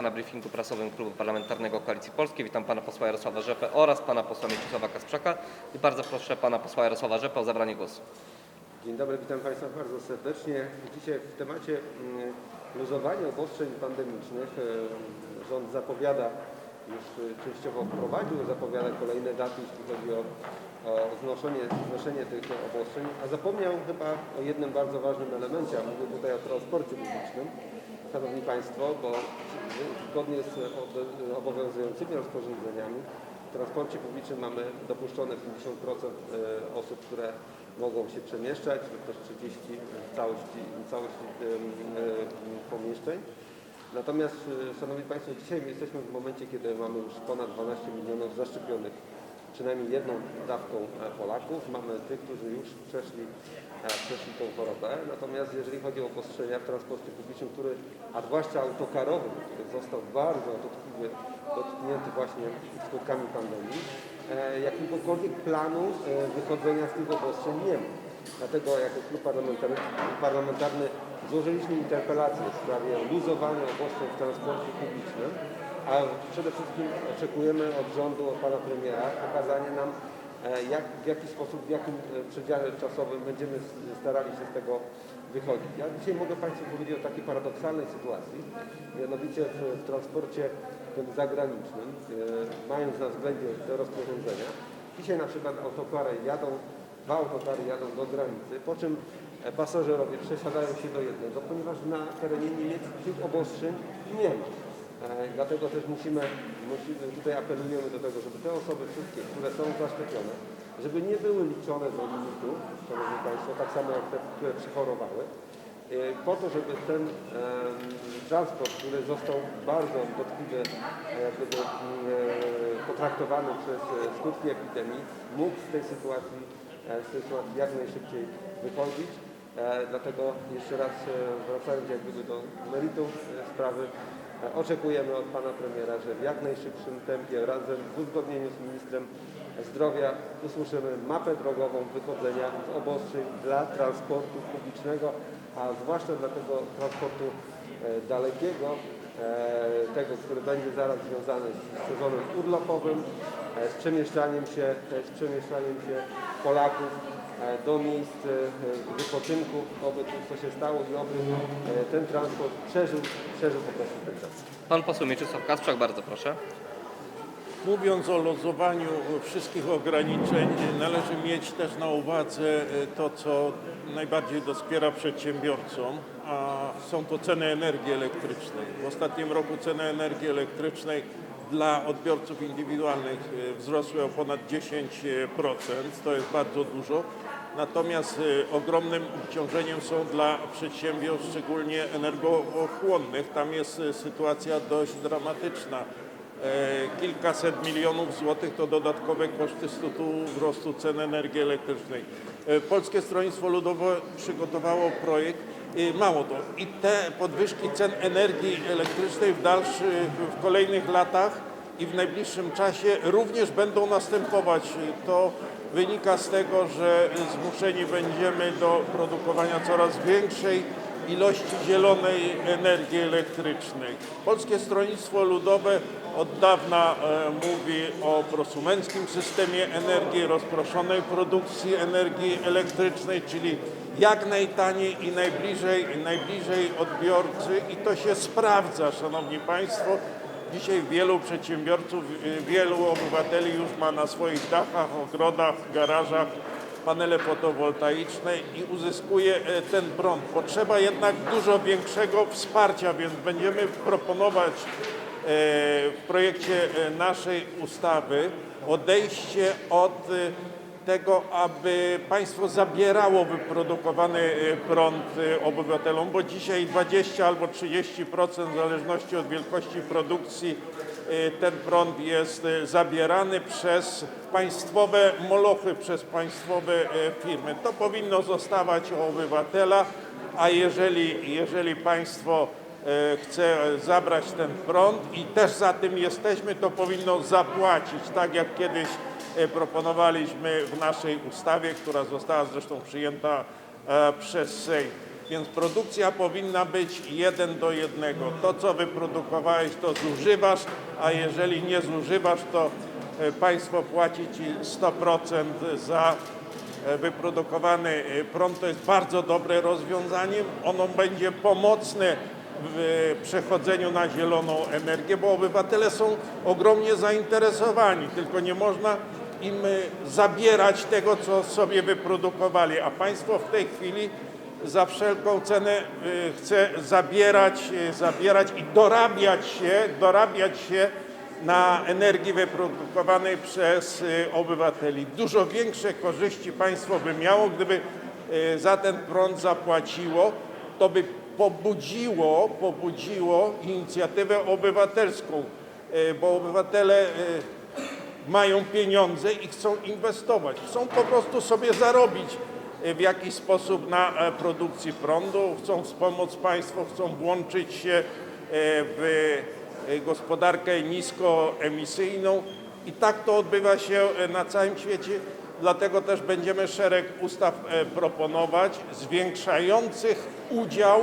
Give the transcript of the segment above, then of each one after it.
Na briefingu prasowym Klubu Parlamentarnego Koalicji Polskiej witam pana posła Jarosława Rzepę oraz pana posła Mieczysława Kasprzaka i bardzo proszę pana posła Jarosława Rzepę o zabranie głosu. Dzień dobry, witam Państwa bardzo serdecznie. Dzisiaj w temacie mm, luzowania obostrzeń pandemicznych e, rząd zapowiada, już e, częściowo wprowadził, zapowiada kolejne daty, jeśli chodzi o, o znoszenie, znoszenie tych obostrzeń, a zapomniał chyba o jednym bardzo ważnym elemencie, a mówię tutaj o transporcie publicznym. Szanowni Państwo, bo zgodnie z ob- obowiązującymi rozporządzeniami w transporcie publicznym mamy dopuszczone 50% e, osób, które mogą się przemieszczać, lub też 30 w całości, w całości e, pomieszczeń. Natomiast, e, Szanowni Państwo, dzisiaj jesteśmy w momencie, kiedy mamy już ponad 12 milionów zaszczepionych przynajmniej jedną dawką e, Polaków. Mamy tych, którzy już przeszli, e, przeszli tą chorobę. Natomiast jeżeli chodzi o obostrzenia w transporcie publicznym, który, a zwłaszcza autokarowym, który został bardzo dotkliwie dotknięty właśnie skutkami pandemii, e, jakiegokolwiek planu wychodzenia z tych obostrzeń nie ma. Dlatego jako klub parlamentarny, parlamentarny złożyliśmy interpelację w sprawie luzowania obostrzeń w transporcie publicznym, a przede wszystkim oczekujemy od rządu, od pana premiera pokazania nam, e, jak, w jaki sposób, w jakim e, przedziale czasowym będziemy starali się z tego wychodzić. Ja dzisiaj mogę Państwu powiedzieć o takiej paradoksalnej sytuacji, mianowicie w, w transporcie tym zagranicznym, e, mając na względzie te rozporządzenia, dzisiaj na przykład autokary jadą, autokary jadą do granicy, po czym e, pasażerowie przesiadają się do jednego, ponieważ na terenie Niemiec tych obostrzeń nie ma. E, Dlatego też musimy, musimy, tutaj apelujemy do tego, żeby te osoby wszystkie, które są zaszczepione, żeby nie były liczone do limitu, Szanowni Państwo, tak samo jak te, które przechorowały, e, po to, żeby ten transport, który został bardzo dotkliwie potraktowany przez skutki epidemii, mógł z tej sytuacji, z tej sytuacji jak najszybciej wychodzić. E, Dlatego jeszcze raz e, wracając jak gdyby do meritum e, sprawy, E, Oczekujemy od pana premiera, że w jak najszybszym tempie razem w uzgodnieniu z ministrem zdrowia usłyszymy mapę drogową wychodzenia z obostrzeń dla transportu publicznego, a zwłaszcza dla tego transportu e, dalekiego, e, tego, który będzie zaraz związany z sezonem urlopowym, e, z przemieszczaniem się, e, z przemieszczaniem się Polaków e, do miejsc e, wypoczynku, oby tu co się stało i oby e, ten transport przeżył, przeżył po prostu ten czas. Pan poseł Mieczysław Kasprzak, bardzo proszę. Mówiąc o luzowaniu wszystkich ograniczeń, należy mieć też na uwadze to, co najbardziej doskwiera przedsiębiorcom, a są to ceny energii elektrycznej. W ostatnim roku ceny energii elektrycznej dla odbiorców indywidualnych wzrosły o ponad 10%, to jest bardzo dużo. Natomiast y, ogromnym obciążeniem są dla przedsiębiorstw, szczególnie energochłonnych. Tam jest sytuacja dość dramatyczna. E, kilkaset milionów złotych to dodatkowe koszty z tytułu wzrostu cen energii elektrycznej. E, Polskie Stronnictwo Ludowe przygotowało projekt, e, mało to, i te podwyżki cen energii elektrycznej w dalszych, w kolejnych latach i w najbliższym czasie również będą następować. To wynika z tego, że zmuszeni będziemy do produkowania coraz większej ilości zielonej energii elektrycznej. Polskie Stronnictwo Ludowe od dawna e, mówi o prosumenckim systemie energii, rozproszonej produkcji energii elektrycznej, czyli jak najtaniej i najbliżej, najbliżej odbiorcy i to się sprawdza, Szanowni Państwo. Dzisiaj wielu przedsiębiorców, y, wielu obywateli już ma na swoich dachach, ogrodach, garażach panele fotowoltaiczne i uzyskuje e, ten prąd. Potrzeba jednak dużo większego wsparcia, więc będziemy proponować e, w projekcie e, naszej ustawy odejście od e, tego, aby państwo zabierało wyprodukowany e, prąd e, obywatelom, bo dzisiaj 20 albo 30% w zależności od wielkości produkcji e, ten prąd jest e, zabierany przez państwowe molochy, przez państwowe e, firmy. To powinno zostawać u obywatela, a jeżeli, jeżeli państwo e, chce zabrać ten prąd i też za tym jesteśmy, to powinno zapłacić, tak jak kiedyś e, proponowaliśmy w naszej ustawie, która została zresztą przyjęta e, przez Sejm. Więc produkcja powinna być jeden do jednego. To, co wyprodukowałeś, to zużywasz, a jeżeli nie zużywasz, to e, państwo płaci ci 100% za e, wyprodukowany e, prąd. To jest bardzo dobre rozwiązanie. Ono będzie pomocne w przechodzeniu na zieloną energię, bo obywatele są ogromnie zainteresowani, tylko nie można im y, zabierać tego, co sobie wyprodukowali, a państwo w tej chwili za wszelką cenę y, chce zabierać, y, zabierać i dorabiać się, dorabiać się na energii wyprodukowanej przez obywateli. Dużo większe korzyści państwo by miało, gdyby za ten prąd zapłaciło, to by pobudziło, pobudziło inicjatywę obywatelską, y, bo obywatele y, mają pieniądze i chcą inwestować. Chcą po prostu sobie zarobić y, w jakiś sposób na e, produkcji prądu, chcą wspomóc państwo, wchcą włączyć się e, w e, gospodarkę niskoemisyjną i tak to odbywa się e, na całym świecie. Dlatego też będziemy szereg ustaw e, proponować zwiększających udział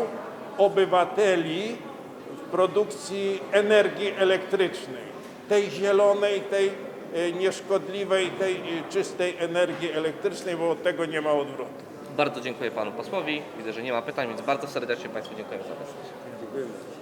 obywateli w produkcji energii elektrycznej, tej zielonej, tej e, nieszkodliwej, tej e, czystej energii elektrycznej, bo od tego nie ma odwrotu. Bardzo dziękuję panu posłowi. Widzę, że nie ma pytań, więc bardzo serdecznie państwu dziękuję za obecność. Dziękujemy.